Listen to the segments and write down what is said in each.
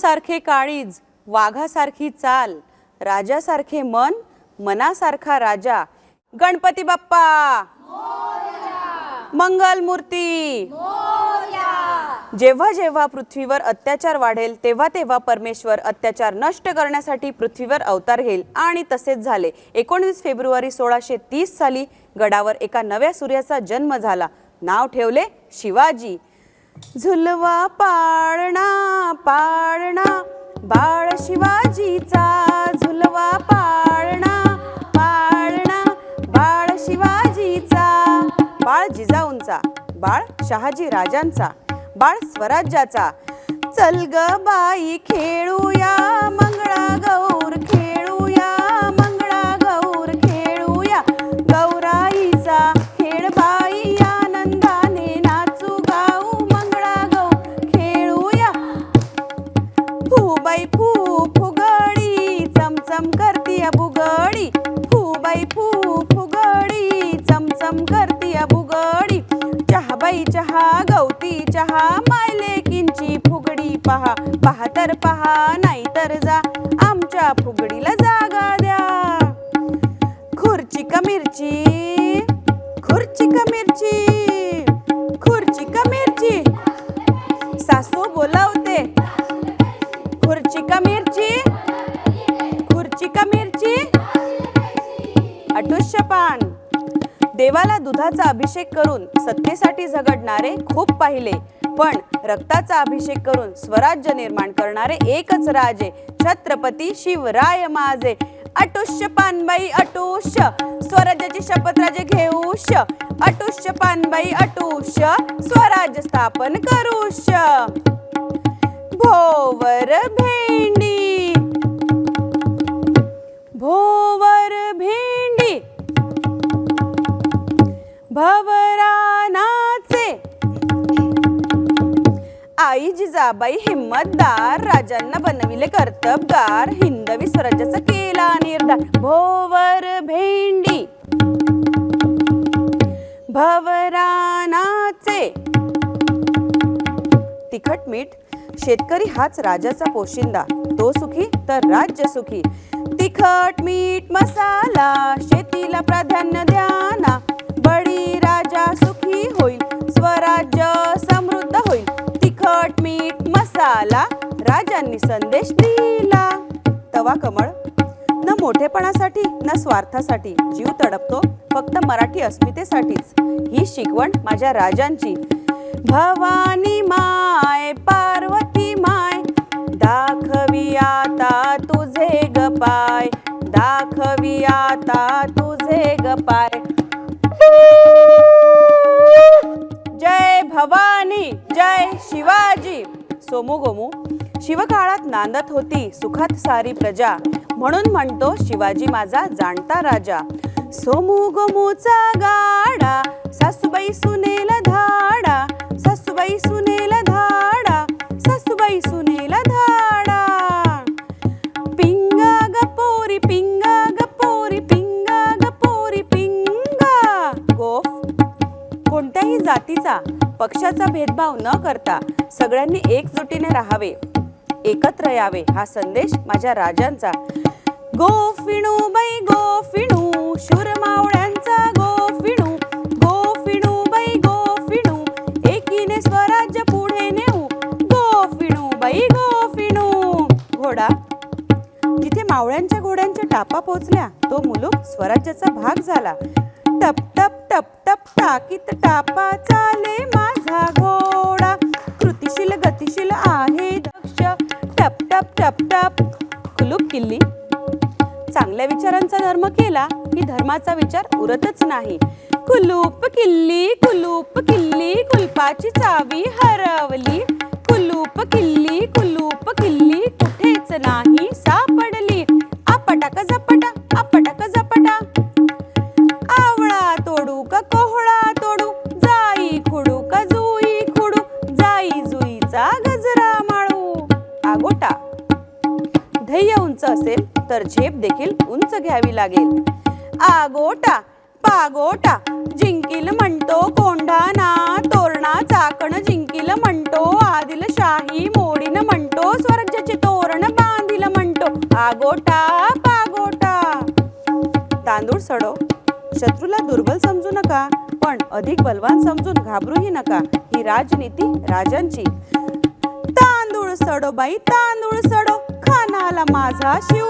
सिंहासारखे काळीज वाघासारखी चाल राजासारखे मन मनासारखा राजा. गणपती बाप्पा! मंगल मूर्ती! जेव्हा जेव्हा पृथ्वीवर अत्याचार वाढेल तेव्हा तेव्हा परमेश्वर अत्याचार नष्ट करण्यासाठी पृथ्वीवर अवतार घेईल. आणि तसेच झाले. एकोणवीस फेब्रुवारी सोळाशे तीस साली गडावर एका नव्या सूर्याचा जन्म झाला. नाव ठेवले शिवाजी. झुलवा पाळणा पाळणा. बाळ शिवाजीचा झुलवा पाळणा पाळणा. बाळ शिवाजीचा बाळ जिजाऊंचा बाळ शहाजी राजांचा बाळ स्वराज्याचा. चल ग बाई खेळूया मंगळा गौर खेळ बाई चहा गवती चहा मायले किंची फुगडी पहा. पहा तर पहा नाही तर जा. आमच्या फुगडीला जागा द्या. खुर्ची कमिरची मिरची खुर्ची कमिरची. दुधाचा अभिषेक करून सत्तेसाठी झगडणारे खूप पाहिले. पण रक्ताचा अभिषेक करून स्वराज्य निर्माण करणारे एकच राजे छत्रपती शिवराय माझे. अटुष्य पानबाई अटुष्य! स्वराज्याची शपथ राजे घेऊश! अटुष्य पानबाई अटुष्य! स्वराज्य स्थापन करूश! भोवर भेंडी! भोवर भेंडी भवरानाचे. आई जिजाबाई हिम्मतदार राजांना बनविले कर्तबगार हिंदवी स्वराज्याचा केला निर्धार भोवर भेंडी. भवरानाचे. तिखट मीठ शेतकरी हाच राजाचा पोशिंदा तो सुखी तर राज्य सुखी. तिखट मीठ मसाला शेतीला प्राधान्य द्याना होईल. स्वराज्य समृद्ध होईल. तिखट मीठ मसाला राजांनी संदेश दिला. तवा कमळ. न मोठेपणासाठी न स्वार्थासाठी जीव तडपतो. फक्त मराठी अस्मितेसाठीच. ही शिकवण माझ्या राजांची. भवानी माय पार्वती माय दाखवी आता तुझे ग पाय. दाखवी आता तुझे ग पाय. भवानी जय शिवाजी. सोमू गोमू शिवकाळात नांदत होती सुखात सारी प्रजा. म्हणून म्हणतो शिवाजी माझा जाणता राजा. सोमू गोमूचा गा पक्षाचा भेदभाव न करता सगळ्यांनी एकजुटीने राहावे एकत्र यावे हा संदेश माझ्या राजांचा. गोफिणू बाई गोफिणू शूरमावळ्यांचा गोफिणू गोफिणू बाई गोफिणू एकीने स्वराज्य पुढे नेऊ. गोफिणू बाई गोफिणू. घोडा. जिथे मावळ्यांच्या घोड्यांच्या टापा पोचल्या तो मुलूक स्वराज्याचा भाग झाला. टप टप टप टप टाकीत टापा चाले माझा घोडा. कृतिशील गतिशील आहे दक्ष. टप टप टप टप. कुलूप किल्ली. चांगल्या विचारांचा धर्म केला की धर्माचा विचार उरतच नाही. कुलूप किल्ली कुलूप किल्ली कुलपाची चावी हरवली. कुलूप किल्ली उंच असेल तर झेप देखील उंच घ्यावी लागेल. आगोटा पागोटा जिंकील म्हणतो कोंढाना तोरणा चाकण जिंकील म्हणतो आदिल शाही मोडीन म्हणतो स्वराज्याचे तोरण बांधील म्हणतो. आगोटा पागोटा. तांदूळ सडो. शत्रूला दुर्बल समजू नका पण अधिक बलवान समजून घाबरूही नका. ही राजनीती राजांची. तांदूळ सडो बाई तांदूळ सडो. झाला माझा शिव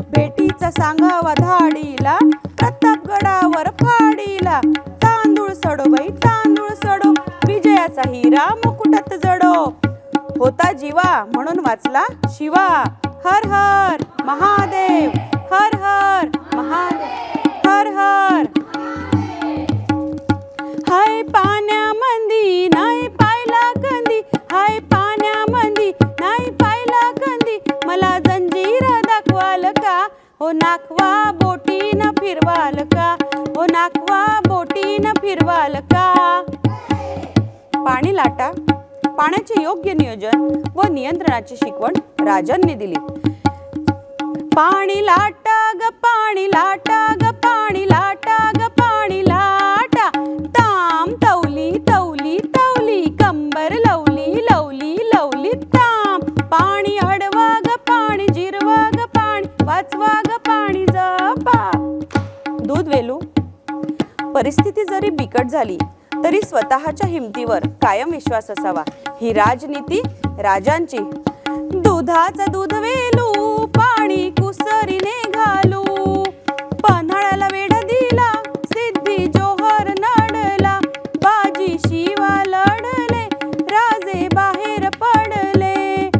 भेटीचा सांगावा धाडीला प्रतापगडावर फाडीला. तांदूळ सडो बाई तांदूळ सडो. विजयाचा हिरा मुकुटात जडो. होता जीवा म्हणून वाचला शिवा. हर हर महादेव हर हर महा का पाणी लाटा. पाण्याचे योग्य नियोजन व नियंत्रणाची शिकवण राजांनी दिली. पाणी लाटा ग पाणी लाटा ग पाणी लाटा ग पाणी झाली तरी स्वतःच्या हिमतीवर कायम विश्वास असावा. ही राजनीती राजांची. दुधाचा दूध वेलू पाणी कुसरीने घालू. पन्हाळ्याला वेढ दिला सिद्धी जोहर नडला. बाजी शिवा लढले राजे बाहेर पडले.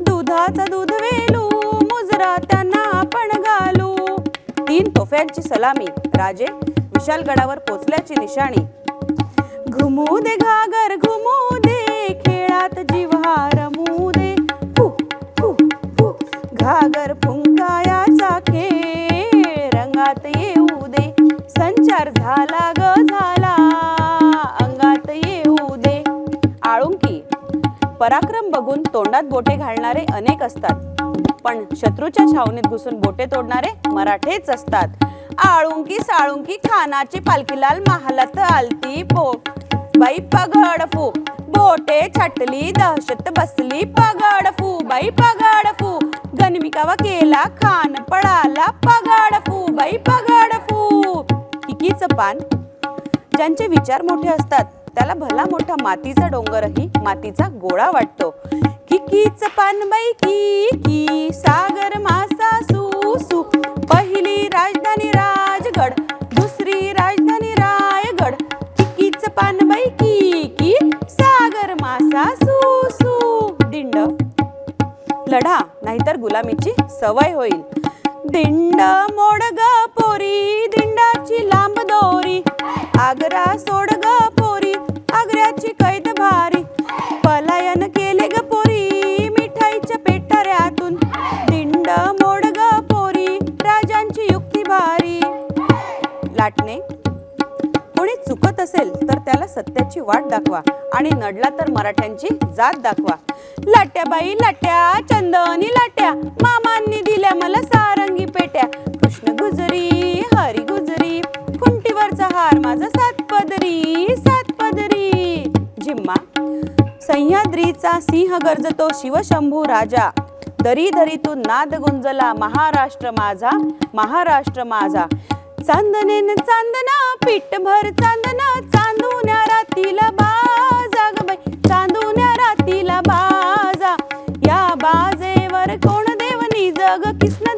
दुधाचा दूध वेलू मुजरा त्यांना आपण घालू. तीन तोफ्यांची सलामी राजे विशालगडावर पोचल्याची निशाणी घुमू दे घागर घुमू दे खेळात जिव्हा रमू दे घागर फुंकायाचा खेळ रंगात येऊ दे संचार झाला ग झाला अंगात येऊ दे आळुंकी पराक्रम बघून तोंडात बोटे घालणारे अनेक असतात पण शत्रूच्या छावणीत घुसून बोटे तोडणारे मराठेच असतात. आळुंकी साळुंकी खानाची पालखीलाल महालात आलती पो बाई पगड फू. बोटे छाटली दहशत बसली पगडफू बाई पगड फू. गणमिकावा केला खान पडाला पगडफू बाई पगड किकीच पान ज्यांचे विचार मोठे असतात त्याला भला मोठा मातीचा डोंगरही मातीचा गोळा वाटतो. किकीच पानबाई की की सागर मासा सवय होईल. दिंड मोडग पोरी दिंडाची लांब दोरी. आग्रा दाखवा. आणि नडला तर मराठ्यांची जात दाखवा. लाट्या बाई लाट्या चंदनी लाट्या मामांनी दिल्या मला सारंगी पेट्या. कृष्ण गुजरी हरी गुजरी खुंटीवरचा हार माझा सात पदरी सात पदरी. जिम्मा. सह्याद्रीचा सिंह गरजतो शिवशंभू राजा. दरी दरीतून नाद गुंजला महाराष्ट्र माझा महाराष्ट्र माझा. चांदनेन चांदना पीठ भर चांदना रातीला बाजा ग बाई चांदुन्या रातीला बाजा. या बाजेवर कोण देवनी जग किसन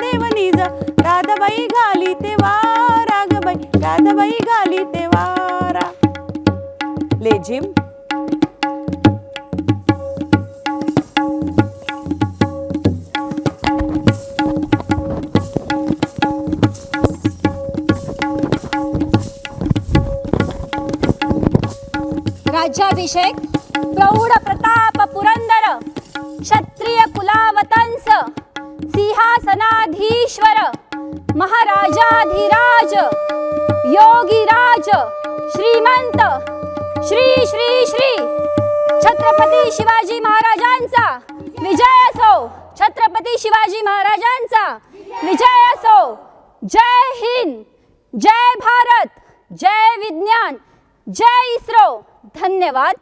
राज्याभिषेक प्रौढ प्रताप पुरंदर क्षत्रिय कुलावतंस सिंहासनाधीश्वर महाराजाधिराज योगीराज श्रीमंत श्री श्री श्री छत्रपती शिवाजी महाराजांचा विजय असो छत्रपती शिवाजी महाराजांचा विजय असो. जय हिंद जय भारत जय विज्ञान जय इस्रो. धन्यवाद.